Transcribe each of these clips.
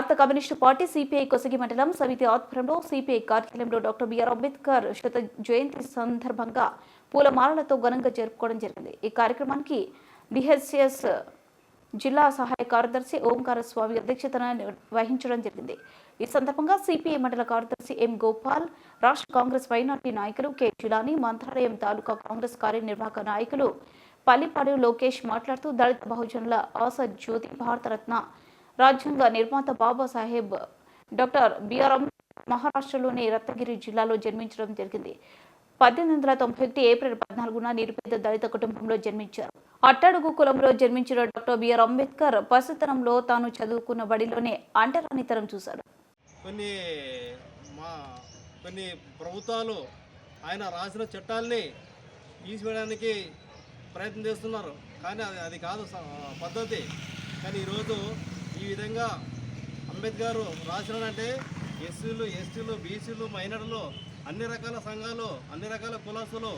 భారత communist party CPI Kosgi మండలం సమితి ఆధ్వర్యంలో సిపిఐ కార్యాలయంలో డాక్టర్ బిఆర్ అంబేద్కర్ శత జయంతి సందర్భంగా పూలమాలలతో ఘనంగా జరుపుకోవడం జరిగింది. ఈ కార్యక్రమానికి డిహెచ్ఎస్ జిల్లా సహాయ కార్యదర్శి ఓంకార స్వామి అధ్యక్షతన వహించడం జరిగింది. ఈ సందర్భంగా సిపిఐ మండల కార్యదర్శి ఎం గోపాల్ రాష్ట్ర కాంగ్రెస్ మైనార్టీ నాయకులు కె జిలాని మంత్రాలయం తాలూకా కాంగ్రెస్ కార్యనిర్వాహక నాయకులు పల్లిపాడు లోకేష్ మాట్లాడుతూ దళిత బహుజనుల ఆశ జ్యోతి భారతరత్న రాజ్యాంగ నిర్మాత బాబాసాహెబ్ డాక్టర్ బిఆర్ అంబేద్కర్ మహారాష్ట్రలోని రత్నగిరి జిల్లాలో జన్మించడం జరిగింది. పద్దెనిమిది వందల తొంభై ఒకటి ఏప్రిల్ పద్నాలుగున నిరుపేద దళిత కుటుంబంలో జన్మించారు. అట్టడుగు కులంలో జన్మించిన డాక్టర్ బిఆర్ అంబేద్కర్ పసితనంలో తాను చదువుకున్న బడిలోనే అంటరానితనం చూశాడు. కొన్ని మా కొన్ని ప్రభుత్వాలు ఆయన రాసిన చట్టాలని తీసివేయడానికి ప్రయత్నం చేస్తున్నారు. కానీ అది అది కాదు పద్ధతి. కానీ ఈరోజు ఈ విధంగా అంబేద్కర్ రాసినంటే ఎస్సీలు ఎస్టీలు బీసీలు మైనర్లు అన్ని రకాల సంఘాలు అన్ని రకాల కులాసులు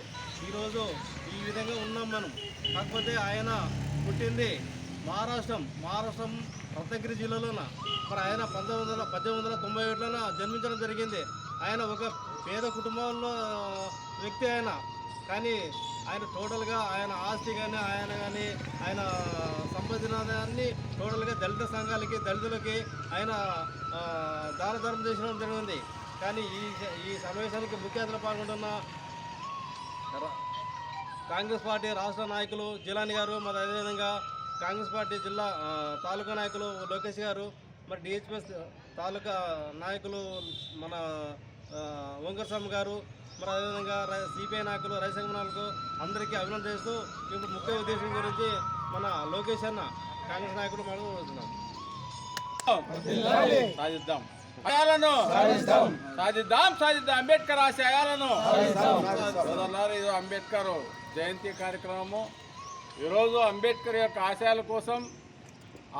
ఈరోజు ఈ విధంగా ఉన్నాం మనం. కాకపోతే ఆయన పుట్టింది మహారాష్ట్రం. మహారాష్ట్రం రత్నగిరి జిల్లాలోన. మరి ఆయన పంతొమ్మిది వందల పద్దెనిమిది వందల తొంభై ఏడులోన జన్మించడం జరిగింది. ఆయన ఒక పేద కుటుంబంలో వ్యక్తి ఆయన. కానీ ఆయన టోటల్గా ఆయన ఆస్తి కానీ ఆయన కానీ ఆయన సంపాదించినదాన్ని టోటల్గా దళిత సంఘాలకి దళితులకి ఆయన దాన ధర్మం చేసిన జరిగింది. కానీ ఈ ఈ సమావేశానికి ముఖ్య పాల్గొంటున్న కాంగ్రెస్ పార్టీ రాష్ట్ర నాయకులు జిలాని గారు మరి అదేవిధంగా కాంగ్రెస్ పార్టీ జిల్లా తాలూకా నాయకులు లోకేష్ గారు మరి డిహెచ్పిఎస్ తాలూకా నాయకులు మన ఓంకర్ స్వామి గారు మరి అదేవిధంగా సిపిఐ నాయకులు రైతు నాయకులు అందరికీ అభినందన చేస్తూ ఇప్పుడు ముఖ్య ఉద్దేశం గురించి మన లోకేష్ అన్న కాంగ్రెస్ నాయకులు మనం వస్తున్నాం సాధిద్దాం. ఆశయాలను సాధిద్దాం. సాధిద్దాం. అంబేద్కర్ ఆశయాలను. సోదరులారా, ఇది అంబేద్కర్ జయంతి కార్యక్రమము. ఈరోజు అంబేద్కర్ యొక్క ఆశయాల కోసం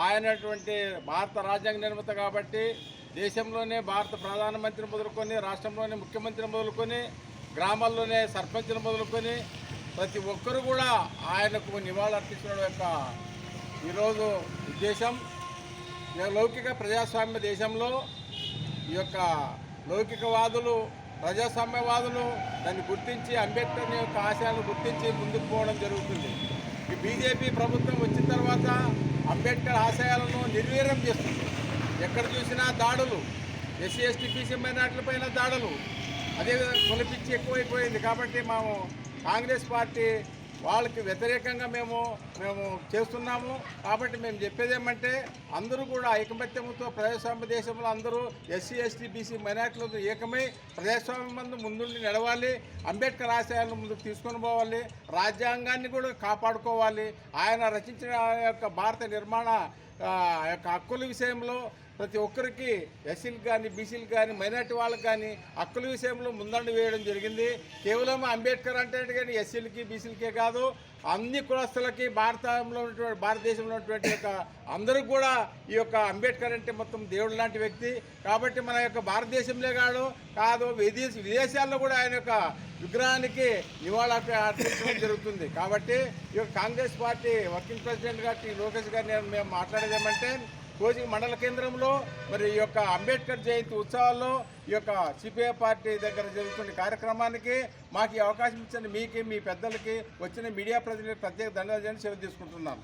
ఆయనటువంటి భారత రాజ్యాంగ నిర్మాత కాబట్టి దేశంలోనే భారత ప్రధానమంత్రిని మొదలుకొని రాష్ట్రంలోనే ముఖ్యమంత్రిని మొదలుకొని గ్రామాల్లోనే సర్పంచ్ని మొదలుకొని ప్రతి ఒక్కరు కూడా ఆయనకు నివాళులర్పించడం యొక్క ఈరోజు ఉద్దేశం. లౌకిక ప్రజాస్వామ్య దేశంలో ఈ యొక్క లౌకికవాదులు ప్రజాస్వామ్యవాదులు దాన్ని గుర్తించి అంబేద్కర్ యొక్క ఆశయాలను గుర్తించి ముందుకు పోవడం జరుగుతుంది. ఈ బీజేపీ ప్రభుత్వం వచ్చిన తర్వాత అంబేద్కర్ ఆశయాలను నిర్వీర్యం చేస్తుంది. ఎక్కడ చూసినా దాడులు. ఎస్సీ ఎస్టీ బీసీ మైనార్టీలపైన దాడులు. అదేవిధంగా కులపిచ్చి ఎక్కువైపోయింది కాబట్టి మేము కాంగ్రెస్ పార్టీ వాళ్ళకి వ్యతిరేకంగా మేము మేము చేస్తున్నాము. కాబట్టి మేము చెప్పేది ఏమంటే అందరూ కూడా ఐకమత్యంతో ప్రజాస్వామ్య దేశంలో అందరూ ఎస్సీ ఎస్టీ బీసీ మైనార్టీలతో ఏకమై ప్రజాస్వామ్యం మందు ముందుండి నడవాలి. అంబేద్కర్ ఆశయాలను ముందుకు తీసుకొని పోవాలి. రాజ్యాంగాన్ని కూడా కాపాడుకోవాలి. ఆయన రచించిన ఆ యొక్క భారత నిర్మాణ యొక్క హక్కుల విషయంలో ప్రతి ఒక్కరికి ఎస్సీలకు కానీ బీసీలకు కానీ మైనార్టీ వాళ్ళకి కానీ హక్కుల విషయంలో ముందండి వేయడం జరిగింది. కేవలం అంబేద్కర్ అంటే కానీ ఎస్సీలకి బీసీలకే కాదు అన్ని కులస్తులకి భారతంలో ఉన్నటువంటి భారతదేశంలో ఉన్నటువంటి యొక్క అందరూ కూడా ఈ యొక్క అంబేద్కర్ అంటే మొత్తం దేవుడు లాంటి వ్యక్తి. కాబట్టి మన యొక్క భారతదేశంలో కాదు కాదు విదేశ విదేశాల్లో కూడా ఆయన యొక్క విగ్రహానికి నివాళి అర్పించడం జరుగుతుంది. కాబట్టి ఈ యొక్క కాంగ్రెస్ పార్టీ వర్కింగ్ ప్రెసిడెంట్ గారి లోకేష్ గారిని మేము మాట్లాడేది ఏమంటే కోచింగ్ మండల కేంద్రంలో మరి ఈ యొక్క అంబేద్కర్ జయంతి ఉత్సవాల్లో ఈ యొక్క సిపిఐ పార్టీ దగ్గర జరుగుతున్న కార్యక్రమానికి మాకు ఈ అవకాశం ఇచ్చిన మీకు మీ పెద్దలకి వచ్చిన మీడియా ప్రతినిధులకు ప్రత్యేక ధన్యవాదాలు సేవ తీసుకుంటున్నాను